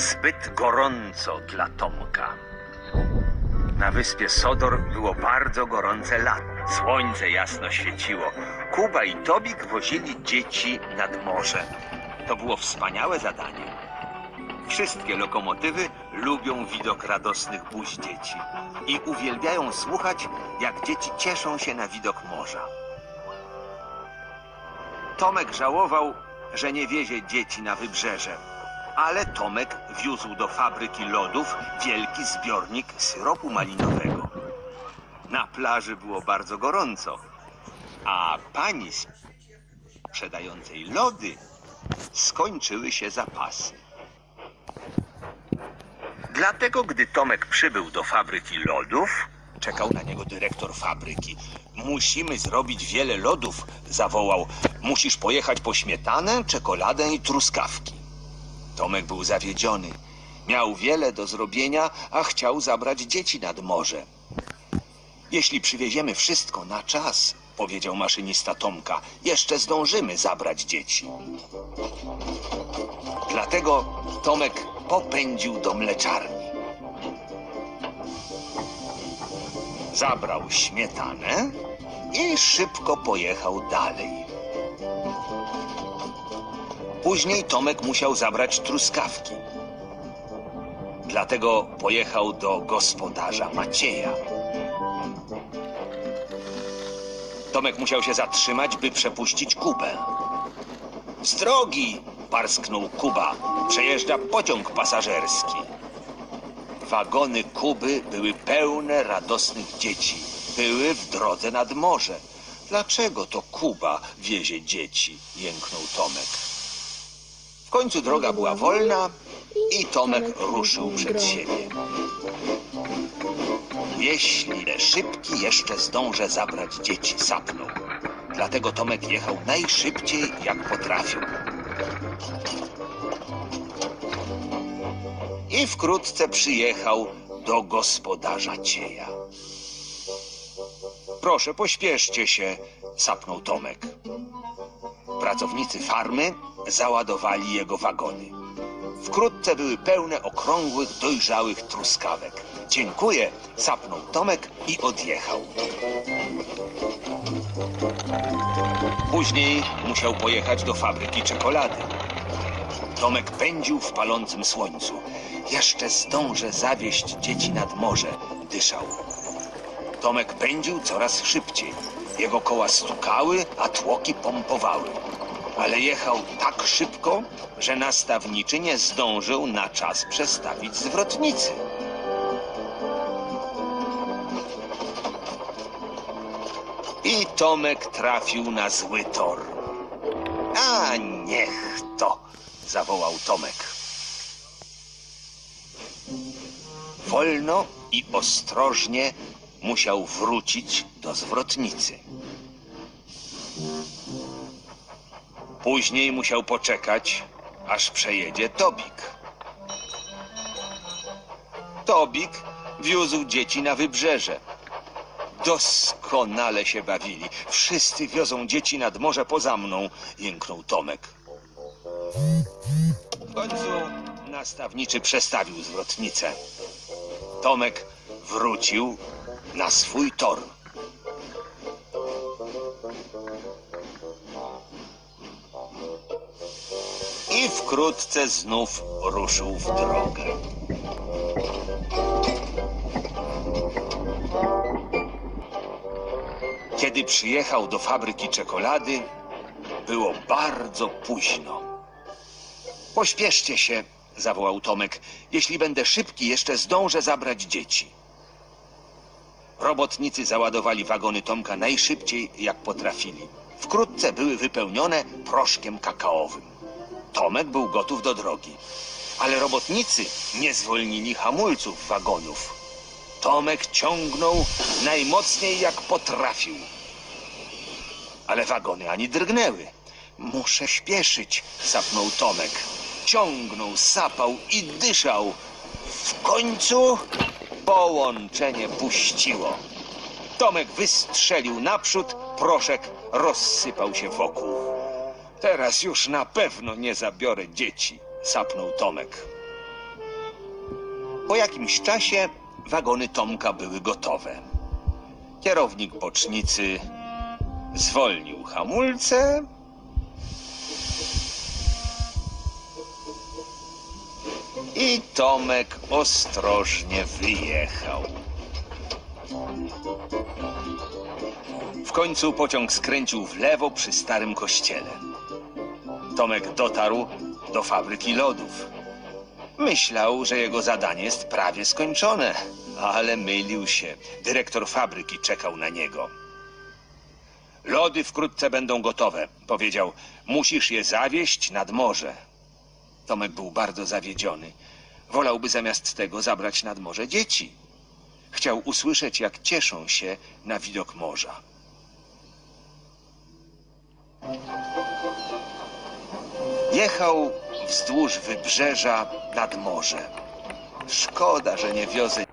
zbyt gorąco dla Tomka. Na wyspie Sodor było bardzo gorące lato. Słońce jasno świeciło. Kuba i Tobik wozili dzieci nad morze. To było wspaniałe zadanie. Wszystkie lokomotywy lubią widok radosnych buz dzieci i uwielbiają słuchać, jak dzieci cieszą się na widok morza. Tomek żałował, że nie wiezie dzieci na wybrzeże, ale Tomek wiózł do fabryki lodów wielki zbiornik syropu malinowego. Na plaży było bardzo gorąco, a pani sprzedającej lody skończyły się zapasy. Dlatego, gdy Tomek przybył do fabryki lodów, czekał na niego dyrektor fabryki. Musimy zrobić wiele lodów, zawołał. Musisz pojechać po śmietanę, czekoladę i truskawki. Tomek był zawiedziony. Miał wiele do zrobienia, a chciał zabrać dzieci nad morze. Jeśli przywieziemy wszystko na czas, powiedział maszynista Tomka, jeszcze zdążymy zabrać dzieci. Dlatego Tomek popędził do mleczarni. Zabrał śmietanę i szybko pojechał dalej. Później Tomek musiał zabrać truskawki. Dlatego pojechał do gospodarza Macieja. Tomek musiał się zatrzymać, by przepuścić Kubę. Z drogi! parsknął Kuba. Przejeżdża pociąg pasażerski. Wagony Kuby były pełne radosnych dzieci. Były w drodze nad morze. Dlaczego to Kuba wiezie dzieci? jęknął Tomek. W końcu droga była wolna i Tomek ruszył przed siebie. Jeśli szybki, jeszcze zdążę zabrać dzieci, sapnął. Dlatego Tomek jechał najszybciej, jak potrafił. I wkrótce przyjechał do gospodarza Cieja. Proszę, pośpieszcie się, sapnął Tomek. Pracownicy farmy załadowali jego wagony. Wkrótce były pełne okrągłych, dojrzałych truskawek. Dziękuję, sapnął Tomek i odjechał. Później musiał pojechać do fabryki czekolady. Tomek pędził w palącym słońcu. Jeszcze zdążę zawieść dzieci nad morze, dyszał. Tomek pędził coraz szybciej. Jego koła stukały, a tłoki pompowały. Ale jechał tak szybko, że nastawniczy nie zdążył na czas przestawić zwrotnicy. I Tomek trafił na zły tor. A niech to, zawołał Tomek. Wolno i ostrożnie musiał wrócić do zwrotnicy. Później musiał poczekać, aż przejedzie Tobik. Tobik wiózł dzieci na wybrzeże. Doskonale się bawili. Wszyscy wiozą dzieci nad morze poza mną, jęknął Tomek. W końcu nastawniczy przestawił zwrotnicę. Tomek wrócił na swój tor. I wkrótce znów ruszył w drogę. Kiedy przyjechał do fabryki czekolady, było bardzo późno. Pośpieszcie się, zawołał Tomek. Jeśli będę szybki, jeszcze zdążę zabrać dzieci. Robotnicy załadowali wagony Tomka najszybciej, jak potrafili. Wkrótce były wypełnione proszkiem kakaowym. Tomek był gotów do drogi, ale robotnicy nie zwolnili hamulców wagonów. Tomek ciągnął najmocniej, jak potrafił. Ale wagony ani drgnęły. Muszę śpieszyć, sapnął Tomek. Ciągnął, sapał i dyszał. W końcu połączenie puściło. Tomek wystrzelił naprzód, proszek rozsypał się wokół. Teraz już na pewno nie zabiorę dzieci, sapnął Tomek. Po jakimś czasie wagony Tomka były gotowe. Kierownik bocznicy zwolnił hamulce. I Tomek ostrożnie wyjechał. W końcu pociąg skręcił w lewo przy starym kościele. Tomek dotarł do fabryki lodów. Myślał, że jego zadanie jest prawie skończone, ale mylił się. Dyrektor fabryki czekał na niego. Lody wkrótce będą gotowe, powiedział. Musisz je zawieźć nad morze. Tomek był bardzo zawiedziony. Wolałby zamiast tego zabrać nad morze dzieci. Chciał usłyszeć, jak cieszą się na widok morza. Jechał wzdłuż wybrzeża nad morzem. Szkoda, że nie wiozę